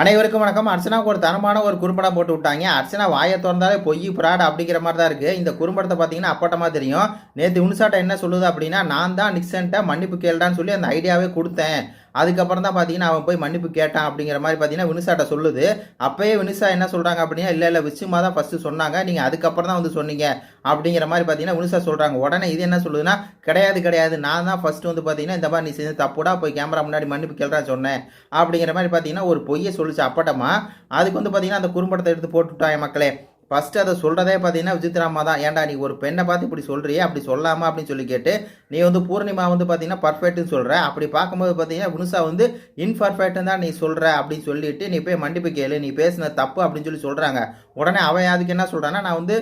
அனைவருக்கும் வணக்கம். அர்ச்சனாவுக்கு ஒரு தரமான ஒரு குறும்படம் போட்டு விட்டாங்க. அர்ச்சனா வாயை திறந்தாலே பொய் புராடு அப்படிங்கிற மாதிரி தான் இருக்குது இந்த குறும்படத்தை பார்த்தீங்கன்னா அப்பட்டமாக தெரியும். நேற்று உன்சாட்டை என்ன சொல்லுது அப்படின்னா நான் தான் நிக்சன்ட்ட மன்னிப்பு கேள்டான்னு சொல்லி அந்த ஐடியாவே கொடுத்தேன். அதுக்கப்புறம் தான் பார்த்தீங்கன்னா அவன் போய் மன்னிப்பு கேட்டான் அப்படிங்கிற மாதிரி பார்த்தீங்கன்னா வினுசாட்ட சொல்லுது. அப்பயே வினுசா என்ன சொல்கிறாங்க அப்படின்னா இல்லை இல்லை விஷயமாக தான் ஃபஸ்ட்டு சொன்னாங்க. நீங்கள் அதுக்கப்புறம் தான் வந்து சொன்னீங்க. அப்படிங்கிற மாதிரி பார்த்தீங்கன்னா வினுசா சொல்கிறாங்க உடனே இது என்ன சொல்லுதுன்னா கிடையாது கிடையாது. நான் தான் ஃபஸ்ட்டு வந்து பார்த்தீங்கன்னா இந்த மாதிரி நீ செஞ்சு தப்புடா போய் கேமரா முன்னாடி மன்னிப்பு கேள்றா சொன்னேன். அப்படிங்கிற மாதிரி பார்த்தீங்கன்னா ஒரு பொய்யை சொல்லிச்சு அப்பட்டமா. அதுக்கு வந்து பார்த்தீங்கன்னா அந்த குறும்படத்தை எடுத்து போட்டுவிட்டாங்க மக்களே. ஃபஸ்ட்டு அதை சொல்கிறதே பார்த்தீங்கன்னா விசித்ராமா தான். ஏன்டா நீ ஒரு பெண்ணை பார்த்து இப்படி சொல்கிறியே அப்படி சொல்லாமா அப்படின்னு சொல்லி கேட்டு நீ வந்து பூர்ணிமா வந்து பார்த்தீங்கன்னா பர்ஃபெக்ட்னு சொல்கிற அப்படி பார்க்கும்போது பார்த்தீங்கன்னா வினுசா வந்து இன்பர்ஃபெக்ட்னு தான் நீ சொல்கிற அப்படின்னு சொல்லிட்டு நீ போய் மன்னிப்பு கேளு நீ பேசின தப்பு அப்படின்னு சொல்லி சொல்கிறாங்க உடனே அவன் அதுக்கு என்ன சொல்கிறான்னா நான் வந்து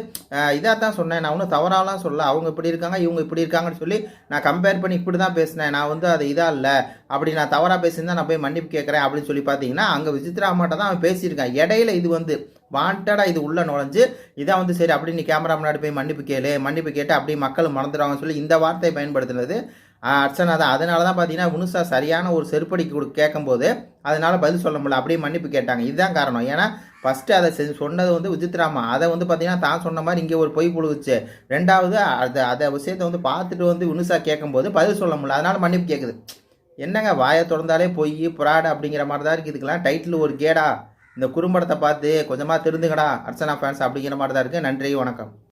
இதாக தான் சொன்னேன். நான் ஒன்றும் தவறாலாம் சொல்ல அவங்க இப்படி இருக்காங்க இவங்க இப்படி இருக்காங்கன்னு சொல்லி நான் கம்பேர் பண்ணி இப்படி தான் பேசினேன். நான் வந்து அது இதாக இல்லை. அப்படி நான் தவறாக பேசியிருந்தா நான் போய் மன்னிப்பு கேட்குறேன் அப்படின்னு சொல்லி பார்த்தீங்கன்னா அங்கே விசித்ரா தான் அவன் பேசியிருக்கான். இடையில இது வந்து வாண்டடாக இது உள்ளே நுழைஞ்சு இதான் வந்து சரி அப்படி நீ கேமரா முன்னாடி போய் மன்னிப்பு கேளு மன்னிப்பு கேட்டு அப்படியே மக்கள் மறந்துடுவாங்கன்னு சொல்லி இந்த வார்த்தையை பயன்படுத்தினது. அர்ச்சனா தான். அதனால தான் பார்த்தீங்கன்னா முனுசா சரியான ஒரு செருப்படி கொடு கேட்கும்போது அதனால் பதில் சொல்ல முடியல. அப்படியே மன்னிப்பு கேட்டாங்க. இதுதான் காரணம். ஏன்னா ஃபஸ்ட்டு அதை செஞ்சு சொன்னது வந்து விஜித்ராமா அதை வந்து பார்த்தீங்கன்னா தான் சொன்ன மாதிரி இங்கே ஒரு பொய் புழுகுச்சு. ரெண்டாவது அதை அதை விஷயத்தை வந்து பார்த்துட்டு வந்து உனுசா கேட்கும்போது பதில் சொல்ல முடியல. அதனால் மன்னிப்பு கேட்குது என்னங்க வாயை திறந்தாலே பொய் புராடு அப்படிங்கிற மாதிரி தான் இருக்குது. இதுக்கெல்லாம் டைட்டில் ஒரு கேடா. இந்த குறும்படத்தை பார்த்து கொஞ்சமாக திருந்துங்கடா அர்ச்சனா ஃபேன்ஸ் அப்படிங்கிற மாதிரி தான் இருக்குது நன்றி வணக்கம்.